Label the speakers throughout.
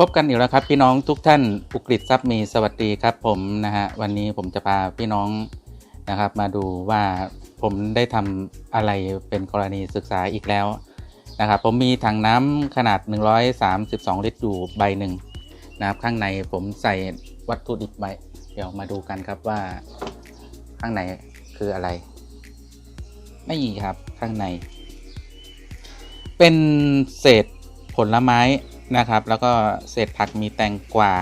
Speaker 1: พบกันอีกแล้วครับพี่น้องทุกท่านอุกฤษทรัพย์มีสวัสดีครับผมนะฮะวันนี้ผมจะพาพี่น้องนะครับ มาดูว่าผมได้ทำอะไรเป็นกรณีศึกษาอีกแล้วนะครับผมมีถังน้ำขนาด 132 ลิตรอยู่ใบหนึ่งนะครับข้างในผมใส่วัตถุดิบไว้เดี๋ยวมาดูกันครับว่าข้างในคืออะไร ไม่ครับข้างใน เป็นเศษผลไม้ นะครับ แล้วก็เศษผักมีแตงกวา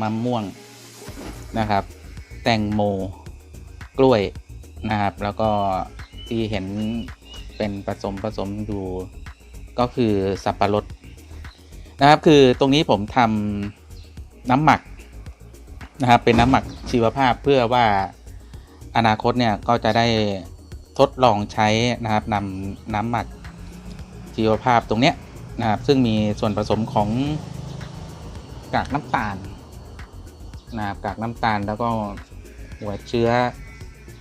Speaker 1: มะม่วงนะครับ แตงโมกล้วยนะครับ แล้วก็ที่เห็นเป็นผสมผสมอยู่ก็คือสับปะรดนะครับ คือตรงนี้ผมทำน้ำหมักนะครับ เป็นน้ำหมักชีวภาพเพื่อว่าอนาคตเนี่ยก็จะได้ทดลองใช้นะครับนำน้ำหมักชีวภาพตรงเนี้ย นะครับ ซึ่งมีส่วนผสมของกากน้ำตาลนะครับกากน้ำตาลแล้วก็หัวเชื้อ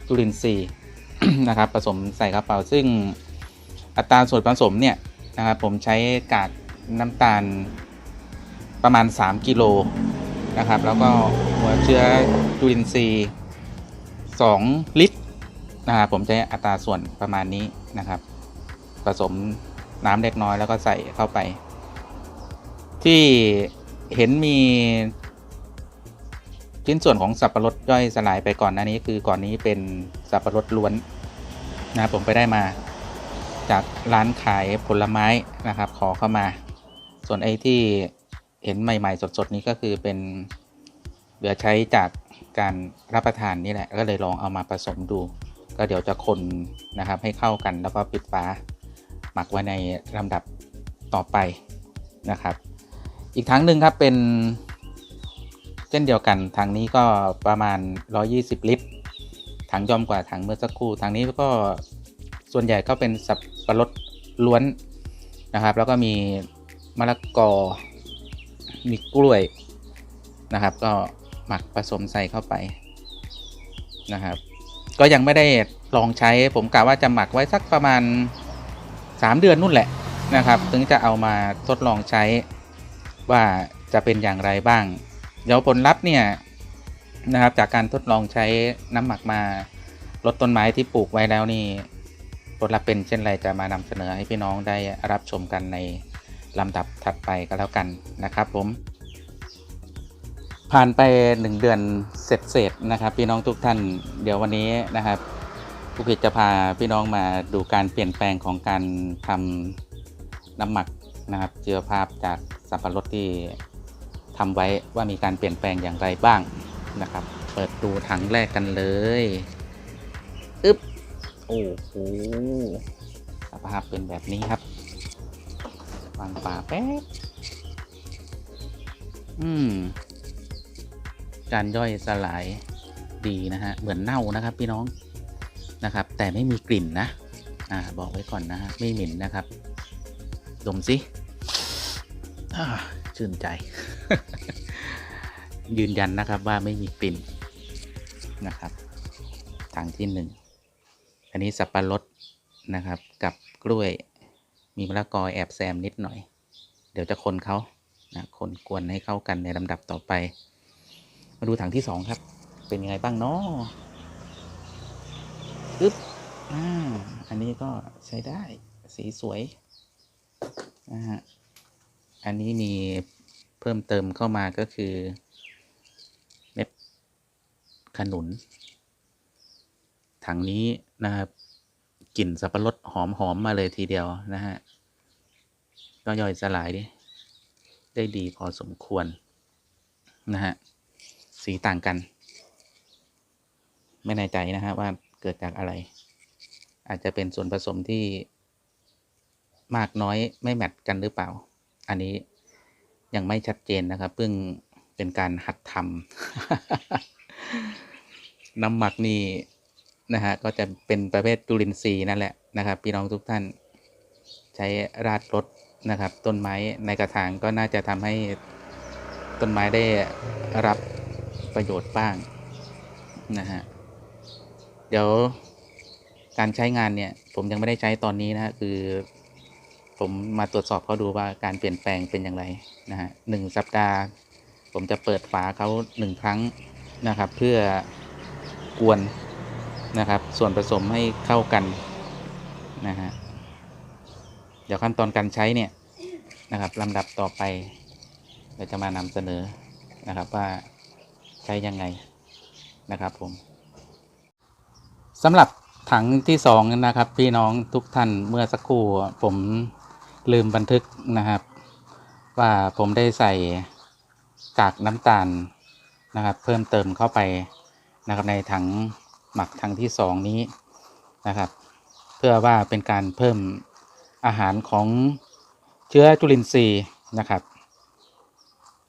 Speaker 1: จุลินทรีย์นะครับ ผสมใส่กระเป๋าซึ่งอัตราส่วนผสมเนี่ยนะครับผมใช้กากน้ำตาลประมาณ 3 กิโลนะครับ แล้วก็หัวเชื้อจุลินทรีย์ 2 ลิตรนะครับผมใช้อัตราส่วนประมาณนี้นะครับ ผสม น้ำเล็กน้อยแล้วก็ใส่เข้าไป ที่เห็นมีชิ้นส่วนของสับปะรดย่อยสลายไปก่อนหน้านี้คือก่อนนี้เป็นสับปะรดล้วนนะผมไปได้มาจากร้านขายผลไม้นะครับ ขอเข้ามา ส่วนไอ้ที่เห็นใหม่ ๆ สดๆนี้ก็คือเป็นเหลือใช้จากการรับประทานนี่แหละ ก็เลยลองเอามาผสมดู ก็เดี๋ยวจะคนนะครับให้เข้ากันแล้วก็ปิดฝา หมักไว้ในลำดับต่อไปนะครับ อีกทั้งหนึ่งครับเป็นเช่นเดียวกันทางนี้ก็ประมาณ 120 ลิตรถังย่อมกว่าถังเมื่อสักครู่ทางนี้ก็ส่วนใหญ่ก็เป็นสับปะรดล้วนนะครับ แล้วก็มีมะละกอมีกล้วยนะครับ ก็หมักผสมใส่เข้าไปนะครับ ก็ยังไม่ได้ลองใช้ผมกะว่าจะหมักไว้สักประมาณ 3 เดือนนู่นแหละนะครับ ถึงจะเอามาทดลองใช้ว่าจะเป็นอย่างไรบ้าง เดี๋ยวผลลัพธ์เนี่ยนะครับจากการทดลองใช้น้ำหมักมาลดต้นไม้ที่ปลูกไว้แล้วนี่ผลลัพธ์เป็นเช่นไรจะมานำเสนอให้พี่น้องได้รับชมกันในลำดับถัดไปก็แล้วกันนะครับผม ผ่านไป 1 เดือนเสร็จเสร็จนะครับ พี่น้องทุกท่านเดี๋ยววันนี้นะครับูกิจจะพาพี่น้องมาดูการเปลี่ยนแปลงของการทำน้ำหมักนะครับเจือภาพจากสับปะรดที่ทำไว้ว่ามีการเปลี่ยนแปลงอย่างไรบ้างนะครับ เปิดดูถังแรกกันเลยอึ๊บโอ้โหสภาพเป็นแบบนี้ครับวางฝาแป๊บอืม การย่อยสลายดีนะฮะเหมือนเน่านะครับพี่น้อง นะครับ แต่ไม่มีกลิ่นนะอ่าบอกไว้ก่อนนะฮะไม่เหม็นนะครับ ดมสิชื่นใจ ยืนยันนะครับว่าไม่มีกลิ่นนะครับถังที่หนึ่งอันนี้สับปะรดนะครับ กับกล้วยมีมะละกอแอบแซมนิดหน่อย เดี๋ยวจะคนเขานะคนกวนให้เข้ากันในลำดับต่อไป มาดูถังที่สองครับ เป็นยังไงบ้างเนาะ ปึ๊บอ่าอันนี้ก็ใช้ได้สีสวยนะฮะอันนี้มีเพิ่มเติมเข้ามาก็คือเม็ดขนุน ถังนี้นะครับกลิ่นสับปะรดหอมหอมมาเลยทีเดียวนะฮะ ก็ย่อยสลายได้ดีพอสมควรนะฮะ สีต่างกัน ไม่แน่ใจนะฮะว่า เกิดจากอะไร อาจจะเป็นส่วนผสมที่มากน้อยไม่แมทกันหรือเปล่า อันนี้ยังไม่ชัดเจนนะครับเพิ่งเป็นการหัดทำน้ำหมักนี่นะฮะก็จะเป็นประเภทจุลินทรีย์นั่นแหละนะครับ พี่น้องทุกท่านใช้ราดรถนะครับ ต้นไม้ในกระถางก็น่าจะทำให้ต้นไม้ได้รับประโยชน์บ้างนะฮะ เดี๋ยวการใช้งานเนี่ย ผมยังไม่ได้ใช้ตอนนี้นะฮะคือผมมาตรวจสอบเขาดูว่าการเปลี่ยนแปลงเป็นอย่างไรนะฮะหนึ่งสัปดาห์ ผมจะเปิดฝาเขาหนึ่งครั้งนะครับ เพื่อกวนนะครับ ส่วนผสมให้เข้ากันนะฮะเดี๋ยวขั้นตอนการใช้เนี่ยนะครับลำดับต่อไปเราจะมานำเสนอนะครับว่าใช้ยังไงนะครับผม สำหรับถังที่สองนะครับ พี่น้องทุกท่านเมื่อสักครู่ผมลืมบันทึกนะครับ ว่าผมได้ใส่กากน้ำตาลนะครับ เพิ่มเติมเข้าไปนะครับในถังหมักถังที่สองนี้นะครับ เพื่อว่าเป็นการเพิ่มอาหารของเชื้อจุลินทรีย์นะครับ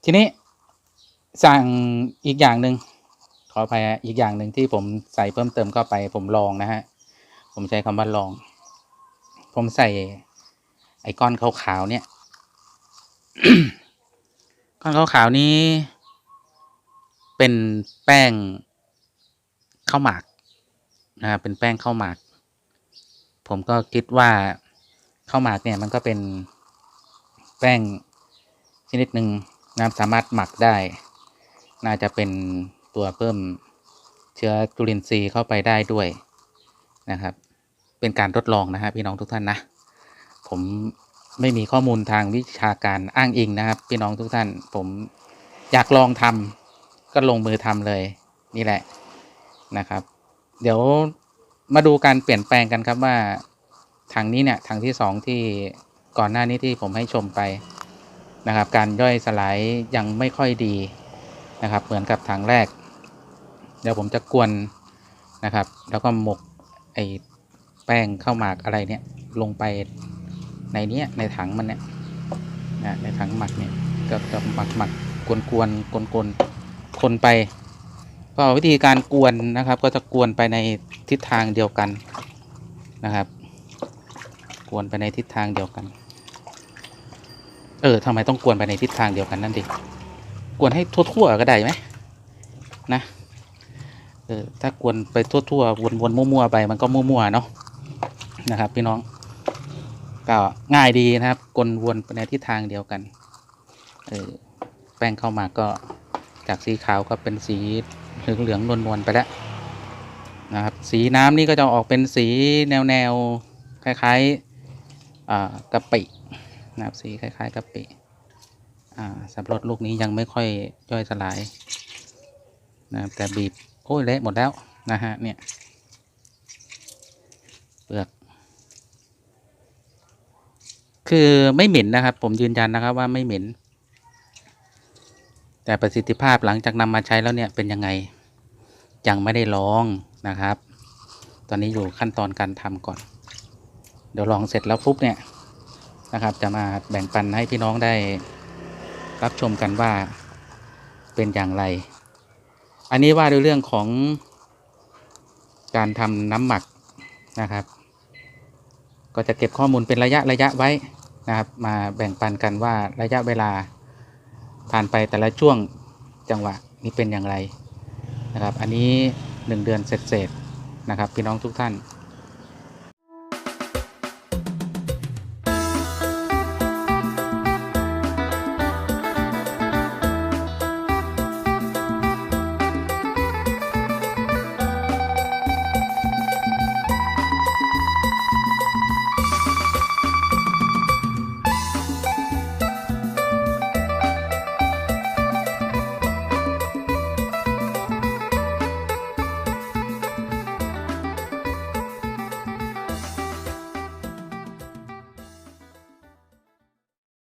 Speaker 1: ทีนี้สั่งอีกอย่างหนึ่ง ขออภัยะอีกอย่างหนึ่งที่ผมใส่เพิ่มเติมเข้าไป ผมลองนะฮะ ผมใช้คำว่าลอง ผมใส่ไอก้อนขาวๆเนี่ยก้อนขาวๆนี้ เป็นแป้งข้าวหมากนะครับเป็นแป้งข้าวหมาก ผมก็คิดว่าข้าวหมากเนี่ยมันก็เป็นแป้งชนิดหนึ่งนะสามารถหมักได้ น่าจะเป็น ตัวเพิ่มเชื้อจุลินทรีย์เข้าไปได้ด้วยนะครับ เป็นการทดลองนะฮะพี่น้องทุกท่านนะ ผมไม่มีข้อมูลทางวิชาการอ้างอิงนะครับ พี่น้องทุกท่าน ผมอยากลองทำก็ลงมือทำเลยนี่แหละนะครับ เดี๋ยวมาดูการเปลี่ยนแปลงกันครับว่าถังนี้เนี่ยถังที่สองที่ก่อนหน้านี้ที่ผมให้ชมไปนะครับ การย่อยสลายยังไม่ค่อยดีนะครับ เหมือนกับถังแรก เดี๋ยวผมจะกวนนะครับ แล้วก็หมกไอแป้งข้าวหมากอะไรเนี่ยลงไปในเนี้ยในถังมันเนี่ยนะในถังหมักเนี่ยก็จะหมักหมักกวนกวนกวนกวนคนไป ก็วิธีการกวนนะครับ ก็จะกวนไปในทิศทางเดียวกันนะครับ กวนไปในทิศทางเดียวกัน เออทำไมต้องกวนไปในทิศทางเดียวกันนั่นดิกวนให้ทั่วๆก็ได้ไหมนะ ออถ้ากวนไปทั่วๆวนๆมั่วๆไปมันก็มั่วๆเนาะนะครับ พี่น้องก็ง่ายดีนะครับกลวนไปในทิศทางเดียวกันเออแป้งเข้ามาก็จากสีขาวก็เป็นสีเหลืองเหลืองๆนวลๆไปแล้วนะครับ สีน้ำนี่ก็จะออกเป็นสีแนวๆคล้ายๆกะปินะครับสีคล้ายๆกะปิอ่าสับปะรดลูกนี้ยังไม่ค่อยย่อยสลายนะครับแต่บีบ โอ้ยเละหมดแล้วนะฮะเนี่ยเปลือก คือไม่เหม็นนะครับ ผมยืนยันนะครับว่าไม่เหม็น แต่ประสิทธิภาพหลังจากนำมาใช้แล้วเนี่ยเป็นยังไงยังไม่ได้ลองนะครับ ตอนนี้อยู่ขั้นตอนการทำก่อน เดี๋ยวลองเสร็จแล้วปุ๊บเนี่ยนะครับ จะมาแบ่งปันให้พี่น้องได้รับชมกันว่าเป็นอย่างไร อันนี้ว่าด้วยเรื่องของการทำน้ำหมักนะครับ ก็จะเก็บข้อมูลเป็นระยะระยะไว้นะครับ มาแบ่งปันกันว่าระยะเวลาผ่านไปแต่ละช่วงจังหวะนี้เป็นอย่างไรนะครับ อันนี้หนึ่งเดือนเสร็จๆนะครับ พี่น้องทุกท่าน